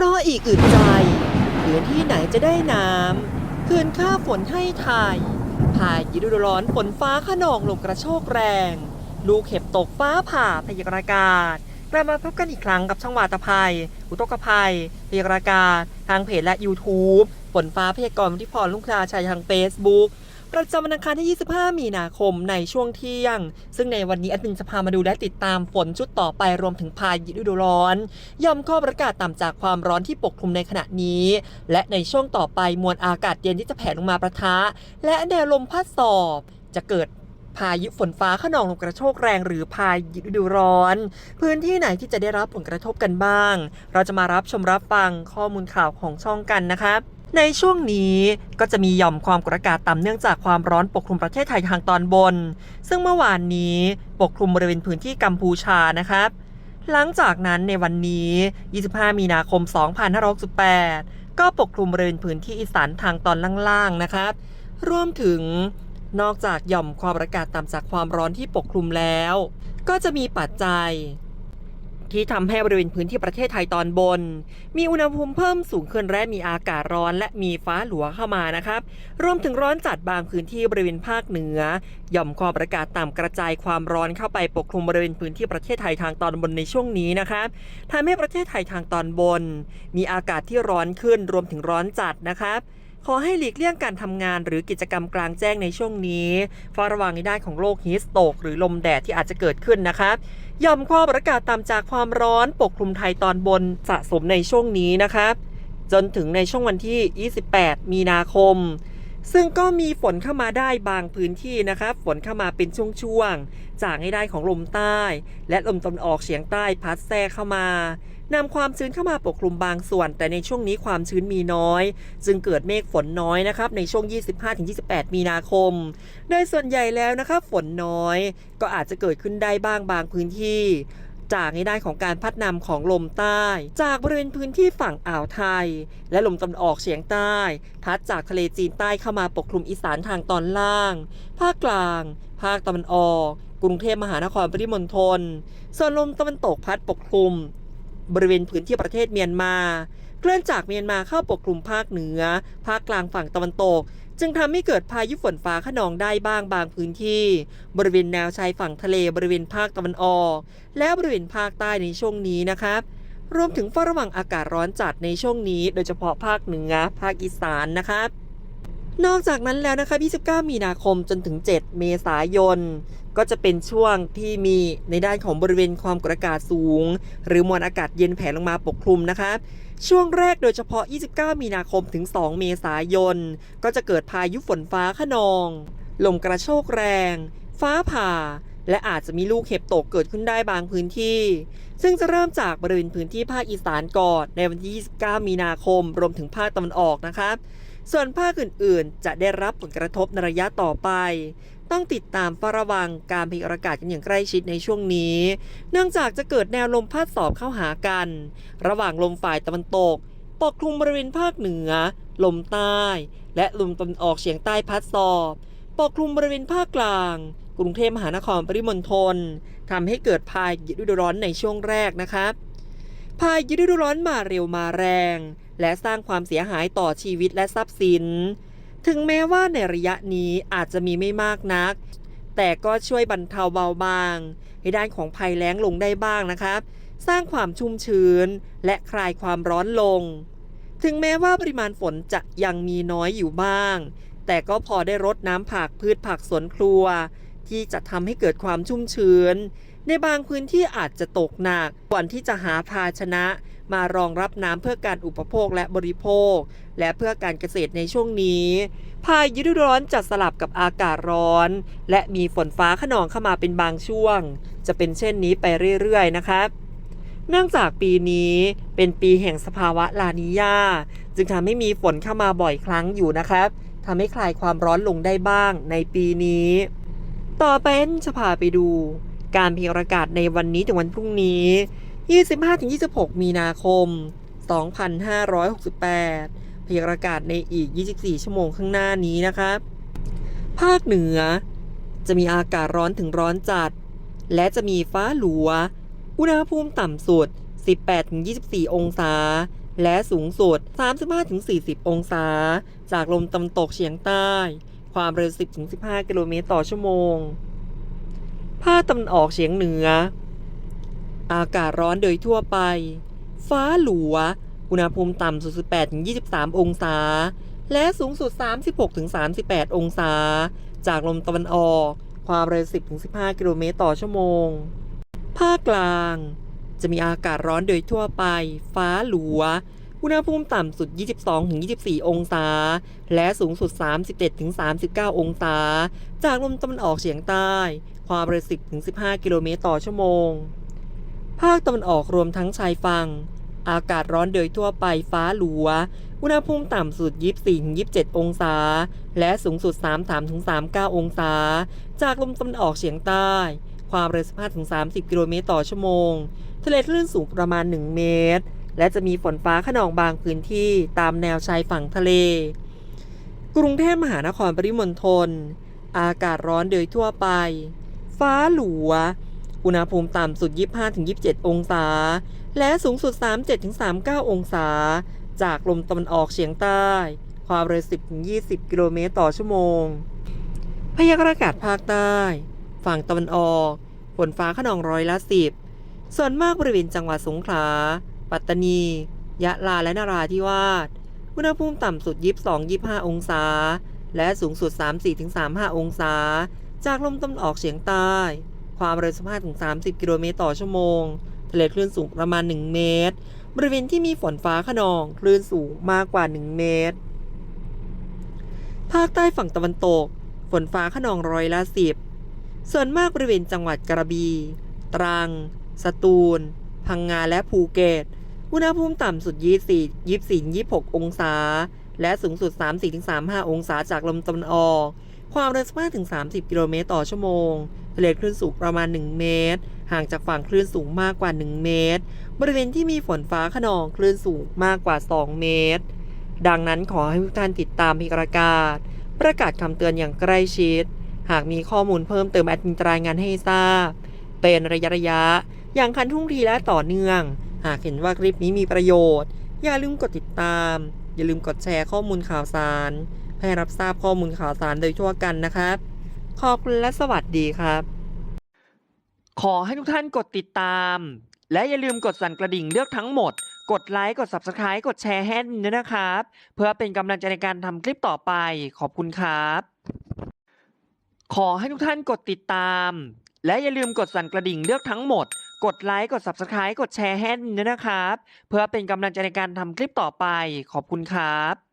รออีกอึดใจพื้นที่ไหนจะได้น้ำคืนค่าฝนให้ไทยพายุดูร้อนฝนฟ้าขนองลมกระโชกแรง ลูกเห็บตกฟ้าผ่าพยากรณ์อากาศกลับมาพบกันอีกครั้งกับช่องวาตภัย อุทกภัยพยากรณ์อากาศทางเพจและ YouTube ฝนฟ้าพยากรณ์ที่พรลุงคลาชัยทาง Facebook ประจำวันอังคารที่ 25 มีนาคมในช่วงเที่ยง ซึ่งในวันนี้แอดมินจะพามาดูและติดตามฝนชุดต่อไปรวมถึงพายุฤดูร้อนย่อมข้อประกาศต่ำจากความร้อนที่ปกคลุมในขณะนี้ และในช่วงต่อไปมวลอากาศเย็นที่จะแผ่ลงมาประทะ และแนวลมพัดสอบ จะเกิดพายุฝนฟ้าขนองลมกระโชกแรงหรือพายุฤดูร้อน พื้นที่ไหนที่จะได้รับผลกระทบกันบ้าง เราจะมารับชมรับฟังข้อมูลข่าวของช่องกันนะครับ ในช่วงนี้ก็จะมีหย่อมความกดอากาศต่ำเนื่องจากความร้อนปกคลุมประเทศไทยทางตอนบน ซึ่งเมื่อวานนี้ปกคลุมบริเวณพื้นที่กัมพูชานะครับ หลังจากนั้นในวันนี้ 25 มีนาคม 2568 ก็ปกคลุมบริเวณพื้นที่อีสานทางตอนล่างๆนะครับ รวมถึงนอกจากหย่อมความอากาศต่ำจากความร้อนที่ปกคลุมแล้ว ก็จะมีปัจจัย ที่ทำให้บริเวณพื้นที่ประเทศไทยตอนบน มีอุณหภูมิเพิ่มสูงขึ้นและมีอากาศร้อน และมีฟ้าหลัวเข้ามานะครับ รวมถึงร้อนจัดบางพื้นที่บริเวณภาคเหนือ หย่อมความอากาศต่ำกระจายความร้อนเข้าไปปกคลุมบริเวณพื้นที่ประเทศไทยทางตอนบนในช่วงนี้นะครับทำให้ประเทศไทยทางตอนบน มีอากาศที่ร้อนขึ้นรวมถึงร้อนจัดนะครับ ขอให้หลีกเลี่ยงการทำงานหรือกิจกรรมกลางแจ้งในช่วงนี้เฝ้าระวังในด้านของโรคฮีสโตกหรือลมแดดที่อาจจะเกิดขึ้นนะครับหย่อมความอากาศต่ำจากความร้อนปกคลุมไทยตอนบนสะสมในช่วงนี้นะครับจนถึงในช่วงวันที่ 28 มีนาคม ซึ่งก็มีฝนเข้ามาได้บางพื้นที่นะครับฝนเข้ามาเป็นช่วงๆจากให้ได้ของลมใต้ และลมตะวันออกเฉียงใต้พัดแทรกเข้ามา นำความชื้นเข้ามาปกคลุมบางส่วน แต่ในช่วงนี้ความชื้นมีน้อย จึงเกิดเมฆฝนน้อยนะครับในช่วง 25-28 มีนาคม โดยส่วนใหญ่แล้วนะครับฝนน้อย ก็อาจจะเกิดขึ้นได้บ้างบางพื้นที่จากในด้านของการพัดนำของลมใต้ จากบริเวณพื้นที่ฝั่งอ่าวไทย และลมตะวันออกเฉียงใต้ พัดจากทะเลจีนใต้เข้ามาปกคลุมอีสานทางตอนล่าง ภาคกลาง ภาคตะวันออก กรุงเทพมหานครปริมณฑลส่วนลมตะวันตกพัดปกคลุม บริเวณพื้นที่ประเทศเมียนมา เคลื่อนจากเมียนมาเข้าปกคลุมภาคเหนือ ภาคกลางฝั่งตะวันตก จึงทำให้เกิดพายุฝนฟ้าขนองได้บ้างบางพื้นที่ บริเวณแนวชายฝั่งทะเลบริเวณภาคตะวันออก และบริเวณภาคใต้ในช่วงนี้นะครับรวมถึงเฝ้าระวังอากาศร้อนจัดในช่วงนี้ โดยเฉพาะภาคเหนือภาคอีสานนะครับ นอกจากนั้นแล้วนะคะ29มีนาคมจนถึง 7 เมษายน ก็จะเป็นช่วงที่มีในด้านของบริเวณความกดอากาศสูง หรือมวลอากาศเย็นแผ่ลงมาปกคลุมนะคะ ช่วงแรกโดยเฉพาะ 29 มีนาคมถึง 2 เมษายน ก็จะเกิดพายุฝนฟ้าขนอง ลมกระโชกแรง ฟ้าผ่า และอาจจะมีลูกเห็บตกเกิดขึ้นได้บางพื้นที่ ซึ่งจะเริ่มจากบริเวณพื้นที่ภาคอีสานก่อนในวันที่ 29 มีนาคม รวมถึงภาคตะวันออกนะครับ ส่วนภาคอื่นๆ จะได้รับผลกระทบในระยะต่อไป ต้องติดตามเฝ้าระวังการพยากรณ์อากาศกันอย่างใกล้ชิดในช่วงนี้ เนื่องจากจะเกิดแนวลมพัดสอบเข้าหากัน ระหว่างลมฝ่ายตะวันตก ปกคลุมบริเวณภาคเหนือ ลมใต้ และลมตะวันออกเฉียงใต้พัดสอบ ปกคลุมบริเวณภาคกลาง กรุงเทพมหานครปริมณฑลทำให้เกิดพายุฤดูร้อนในช่วงแรกนะครับพายุฤดูร้อนมาเร็วมาแรง และสร้างความเสียหายต่อชีวิตและทรัพย์สิน ถึงแม้ว่าในระยะนี้อาจจะมีไม่มากนัก แต่ก็ช่วยบรรเทาเบาบาง ให้ด้านของภัยแล้งลงได้บ้างนะครับ สร้างความชุ่มชื้น และคลายความร้อนลง ถึงแม้ว่าปริมาณฝนจะยังมีน้อยอยู่บ้าง แต่ก็พอได้รดน้ำผักพืชผักสวนครัว ที่จะทำให้เกิดความชุ่มชื้นในบางพื้นที่อาจจะตกหนักก่อนที่จะหาภาชนะ มารองรับน้ำเพื่อการอุปโภคและบริโภค และเพื่อการเกษตรในช่วงนี้ พายุฤดูร้อนจะสลับกับอากาศร้อน และมีฝนฟ้าขนองเข้ามาเป็นบางช่วง จะเป็นเช่นนี้ไปเรื่อยๆ นะครับเนื่องจากปีนี้เป็นปีแห่งสภาวะลานียาจึงทำให้มีฝนเข้ามาบ่อยครั้งอยู่นะครับทำให้คลายความร้อนลงได้บ้างในปีนี้ ต่อไปจะพาไปดู การพยารณ์อากาศในวันนี้ถึงวันพรุ่งนี้ 25-26 มีนาคม 2568 พยากรณ์อากาศในอีก 24 ชั่วโมงข้างหน้านี้นะครับภาคเหนือ จะมีอากาศร้อนถึงร้อนจัด และจะมีฟ้าหลัว อุณหภูมิต่ำสุด 18-24 องศา และสูงสุด 35-40 องศา จากลมตะวันตกเฉียงใต้ ความเร็ว 10-15 กิโลเมตรต่อชั่วโมง ภาคตะวันออกเฉียงเหนือ อากาศร้อนโดยทั่วไป ฟ้าหลัว อุณหภูมิต่ำสุด 18-23 องศา และสูงสุด 36-38 องศา จากลมตะวันออก ความเร็ว 10-15 กิโลเมตรต่อชั่วโมง ภาคกลาง จะมีอากาศร้อนโดยทั่วไป ฟ้าหลัว อุณหภูมิต่ำสุด 22-24 องศา และสูงสุด 37-39 องศา จากลมตะวันออกเฉียงใต้ ความเร็ว 10-15 กิโลเมตรต่อชั่วโมง ภาคตะวันออกรวมทั้งชายฝั่ง อากาศร้อนโดยทั่วไปฟ้าหลัว อุณหภูมิต่ำสุด 24-27 องศา และสูงสุด 33-39 องศา จากลมตะวันออกเฉียงใต้ ความเร็ว 15-30 กิโลเมตรต่อชั่วโมง ทะเลคลื่นสูงประมาณ 1 เมตร และจะมีฝนฟ้าขนองบางพื้นที่ตามแนวชายฝั่งทะเล กรุงเทพมหานครปริมณฑล อากาศร้อนโดยทั่วไป ฟ้าหลัว อุณหภูมิต่ำสุด 25-27 องศา และสูงสุด 37-39 องศา จากลมตะวันออกเฉียงใต้ ความเร็ว 10-20 กิโลเมตรต่อชั่วโมง พยากรณ์อากาศภาคใต้ ฝั่งตะวันออกฝนฟ้าขนองร้อยละ 10 ส่วนมากบริเวณจังหวัดสงขลา ปัตตานี ยะลาและนราธิวาส อุณหภูมิต่ำสุด 22-25 องศา และสูงสุด 34-35 องศา จากลมตะวันออกเฉียงใต้ ความเร็ว 15-30 กิโลเมตรต่อชั่วโมง ทะเลคลื่นสูงประมาณ 1 เมตร บริเวณที่มีฝนฟ้าขนองคลื่นสูงมากกว่า 1 เมตร ภาคใต้ฝั่งตะวันตก ฝนฟ้าขนองร้อยละ10ส่วนมากบริเวณจังหวัดกระบี่ ตรัง สตูล พังงาและภูเก็ต อุณหภูมิต่ำสุด 24 24 26 องศา และสูงสุด 34-35 องศาจากลมตะวันออก ความเร็ว15-30 กิโลเมตรต่อชั่วโมง ทะเลคลื่นสูงประมาณ 1 เมตร ห่างจากฝั่งคลื่นสูงมากกว่า 1 เมตร บริเวณที่มีฝนฟ้าขนองคลื่นสูงมากกว่า 2 เมตร ดังนั้นขอให้ทุกท่านติดตามพิกรากาศ ประกาศคำเตือนอย่างใกล้ชิด หากมีข้อมูลเพิ่มเติมแอดมินรายงานให้ทราบ เป็นระยะระยะ อย่างคันทุ่งทีและต่อเนื่อง หากเห็นว่าคลิปนี้มีประโยชน์ อย่าลืมกดติดตาม อย่าลืมกดแชร์ข้อมูลข่าวสารให้รับทราบข้อมูลข่าวสารโดยทั่วกันนะครับ ขอบคุณและสวัสดีครับ ขอให้ทุกท่านกดติดตาม และอย่าลืมกดสั่นกระดิ่งเลือกทั้งหมด กดไลค์กด Subscribe กดแชร์ให้ด้วยนะครับ เพื่อเป็นกำลังใจในการทำคลิปต่อไป ขอบคุณครับ ขอให้ทุกท่านกดติดตาม และอย่าลืมกดสั่นกระดิ่งเลือกทั้งหมด กดไลค์กด Subscribe กดแชร์ให้ด้วยนะครับ เพื่อเป็นกำลังใจในการทำคลิปต่อไป ขอบคุณครับ